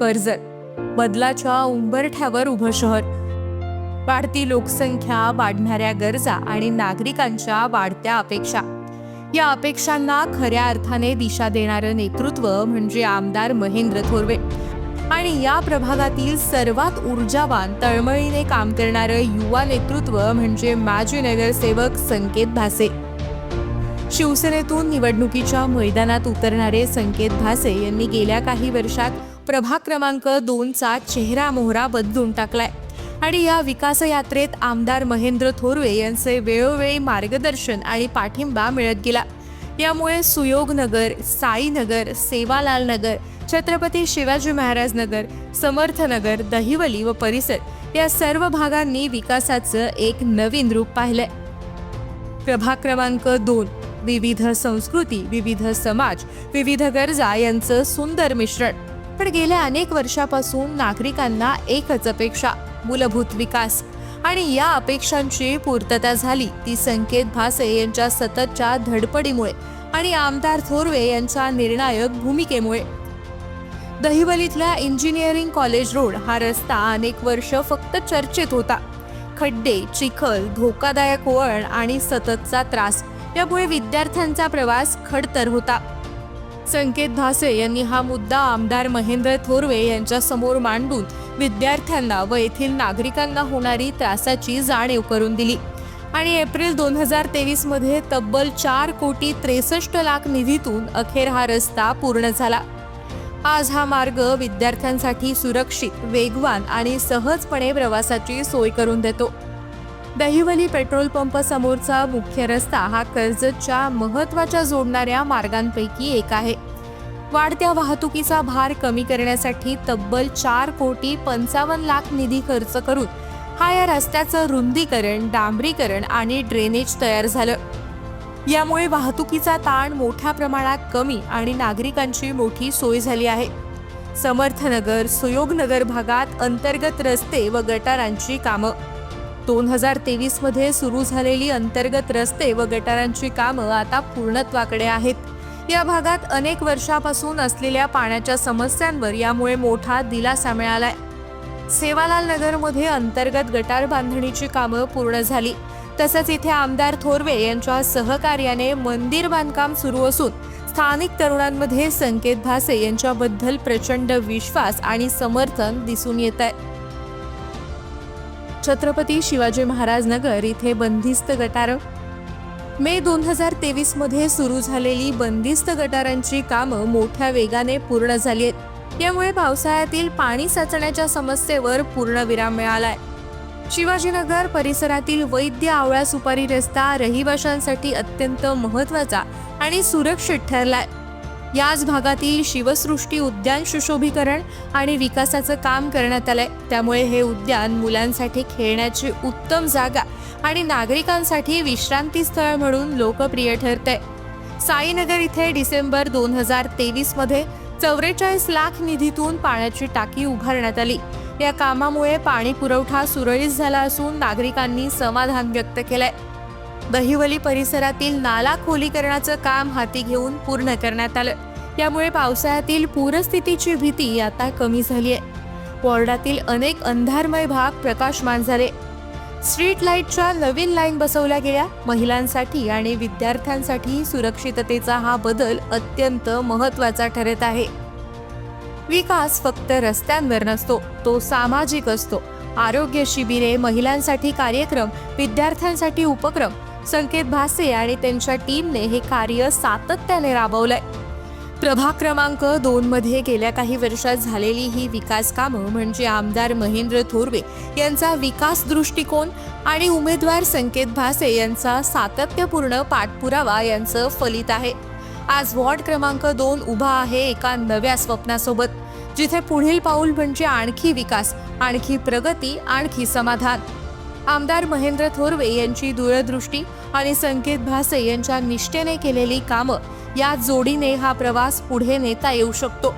कर्जत बदलाच्या उंबरठ्यावर उभं शहर. वाढती लोकसंख्या वाढणाऱ्या गरजा आणि नागरिकांच्या वाढत्या अपेक्षा. या अपेक्षांना खऱ्या अर्थाने दिशा देणारं नेतृत्व म्हणजे आमदार महेंद्र थोरवे. आणि या प्रभागातील सर्वात ऊर्जावान तळमळीने काम करणारं युवा नेतृत्व म्हणजे माजी नगरसेवक संकेत भासे. शिवसेनेतून निवडणुकीच्या मैदानात उतरणारे संकेत भासे यांनी गेल्या काही वर्षात प्रभाग क्रमांक दोनचा चेहरा मोहरा बदलून टाकलाय. आणि या विकास यात्रेत आमदार महेंद्र थोरवे यांचे वेळोवेळी मार्गदर्शन आणि पाठिंबा मिळत गेला. यामुळे सुयोगनगर साईनगर सेवालाल नगर छत्रपती शिवाजी महाराज नगर समर्थनगर दहिवली व परिसर या सर्व भागांनी विकासाचं एक नवीन रूप पाहिलंय. प्रभाग क्रमांक दोन विविध संस्कृती विविध समाज विविध गरजा यांचं सुंदर मिश्रण. पण गेल्या अनेक वर्षापासून नागरिकांना एकच अपेक्षा मूलभूत विकास. आणि या अपेक्षांची पूर्तता झाली ती संकेत भासे यांच्या सततच्या धडपडीमुळे आणि आमदार थोरवे यांच्या निर्णायक भूमिकेमुळे. दहिवलीतल्या इंजिनिअरिंग कॉलेज रोड हा रस्ता अनेक वर्ष फक्त चर्चेत होता. खड्डे चिखल धोकादायक वळण आणि सततचा त्रास यामुळे विद्यार्थ्यांचा प्रवास खडतर होता. संकेत भासे यांनी हा मुद्दा आमदार महेंद्र थोरवे यांच्या समोर मांडून विद्यार्थ्यांना व येथील नागरिकांना होणारी त्रासाची जाणीव करून दिली. आणि एप्रिल दोन हजार तेवीसमध्ये तब्बल चार कोटी त्रेसष्ट लाख निधीतून अखेर हा रस्ता पूर्ण झाला. आज हा मार्ग विद्यार्थ्यांसाठी सुरक्षित वेगवान आणि सहजपणे प्रवासाची सोय करून देतो. दहिवली पेट्रोल पंप समोरचा मुख्य रस्ता हा कर्जतच्या महत्त्वाच्या जोडणाऱ्या मार्गांपैकी एक आहे. वाढत्या वाहतुकीचा भार कमी करण्यासाठी तब्बल चार कोटी पंचावन्न लाख निधी खर्च करून हा या रस्त्याचं रुंदीकरण डांबरीकरण आणि ड्रेनेज तयार झालं. यामुळे वाहतुकीचा ताण मोठ्या प्रमाणात कमी आणि नागरिकांची मोठी सोय झाली आहे. समर्थनगर सुयोगनगर भागात अंतर्गत रस्ते व गटारांची कामं. दोन हजार तेवीसमध्ये सुरू झालेली अंतर्गत रस्ते व गटारांची कामं आता पूर्णत्वाकडे आहेत. या भागात अनेक वर्षापासून असलेल्या पाण्याच्या समस्यांवर यामुळे मोठा दिलासा मिळालाय. सेवालाल नगरमध्ये अंतर्गत गटार बांधणीची कामं पूर्ण झाली. तसंच इथे आमदार थोरवे यांच्या सहकार्याने मंदिर बांधकाम सुरू असून स्थानिक तरुणांमध्ये संकेत भासे यांच्याबद्दल प्रचंड विश्वास आणि समर्थन दिसून येत आहे छत्रपती शिवाजी महाराज नगर इथे बंदिस्त गटारं. मे दोन हजार तेवीसमध्ये सुरू झालेली बंदिस्त गटारांची कामं मोठ्या वेगाने पूर्ण झाली आहेत. यामुळे पावसाळ्यातील पाणी साचण्याच्या समस्येवर पूर्ण विराम मिळालाय. शिवाजीनगर परिसरातील वैद्य आवळा सुपारी रस्ता रहिवाशांसाठी अत्यंत महत्त्वाचा आणि सुरक्षित ठरलाय. याच भागातील शिवसृष्टी उद्यान सुशोभीकरण आणि विकासाचं काम करण्यात आलंय. त्यामुळे हे उद्यान मुलांसाठी खेळण्याची उत्तम जागा आणि नागरिकांसाठी विश्रांती स्थळ म्हणून लोकप्रिय ठरतंय. साईनगर इथे डिसेंबर दोन हजार तेवीसमध्ये चौवेचाळीस लाख निधीतून पाण्याची टाकी उभारण्यात आली. या कामामुळे पाणी पुरवठा सुरळीत झाला असून नागरिकांनी समाधान व्यक्त केलंय. दहिवली परिसरातील नाला खोलीकरणाचं काम हाती घेऊन पूर्ण करण्यात आलं. यामुळे पावसाळ्यातील पूरस्थितीची भीती आता कमी झाली आहे. वॉर्डातील अनेक अंधारमय भाग प्रकाशमान झाले. स्ट्रीट लाईटच्या नवीन लाईन बसवल्या गेल्या. महिलांसाठी आणि विद्यार्थ्यांसाठी सुरक्षिततेचा हा बदल अत्यंत महत्त्वाचा ठरत आहे. विकास फक्त रस्त्यांवर नसतो तो सामाजिक असतो. आरोग्य शिबिरे महिलांसाठी कार्यक्रम विद्यार्थ्यांसाठी उपक्रम संकेत भासे आणि त्यांच्या टीमने हे कार्य सातत्याने राबवलंय. प्रभाग क्रमांक दोन मध्ये गेल्या काही वर्षात झालेली ही विकास कामं म्हणजे आमदार महेंद्र थोरवे यांचा विकास दृष्टिकोन आणि उमेदवार संकेत भासे यांचा सातत्यपूर्ण पाठपुरावा यांचं फलित आहे. आज वॉर्ड क्रमांक दोन उभा आहे एका नव्या स्वप्नासोबत जिथे पुढील पाऊल म्हणजे आणखी विकास आणखी प्रगती आणखी समाधान. आमदार महेंद्र थोरवे यांची दूरदृष्टी आणि संकेत भासे यांच्या निष्ठेने केलेली कामं या जोडीने हा प्रवास पुढे नेता येऊ शकतो.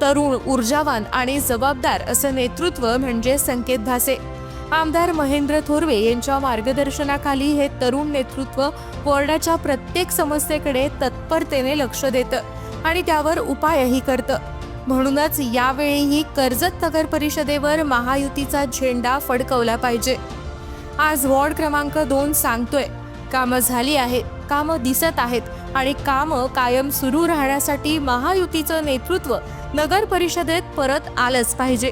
तरुण ऊर्जावान आणि जबाबदार असं नेतृत्व म्हणजे संकेत भासे. आमदार महेंद्र थोरवे यांच्या मार्गदर्शनाखाली हे तरुण नेतृत्व वॉर्डाच्या प्रत्येक समस्येकडे तत्परतेने लक्ष देतं आणि त्यावर उपायही करतं. म्हणूनच यावेळीही कर्जत नगर परिषदेवर महायुतीचा झेंडा फडकवला पाहिजे. आज वॉर्ड क्रमांक दोन सांगतोय. कामं झाली आहेत कामं दिसत आहेत आणि कामं कायम सुरू राहण्यासाठी महायुतीचं नेतृत्व नगर परिषदेत परत आलंच पाहिजे.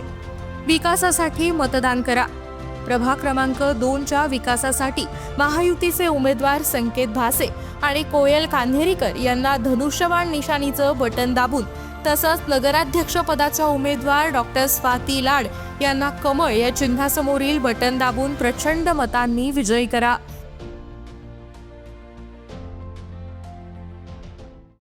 विकासासाठी मतदान करा. प्रभा क्रमांक दोनच्या विकासासाठी महायुतीचे उमेदवार संकेत भासे आणि कोयल कान्हेरीकर यांना धनुष्यबाण निशाणीचं बटन दाबून तसंच नगराध्यक्षपदाच्या उमेदवार डॉक्टर स्वाती लाड यांना कमळ या चिन्हासमोरील बटन दाबून प्रचंड मतांनी विजयी करा.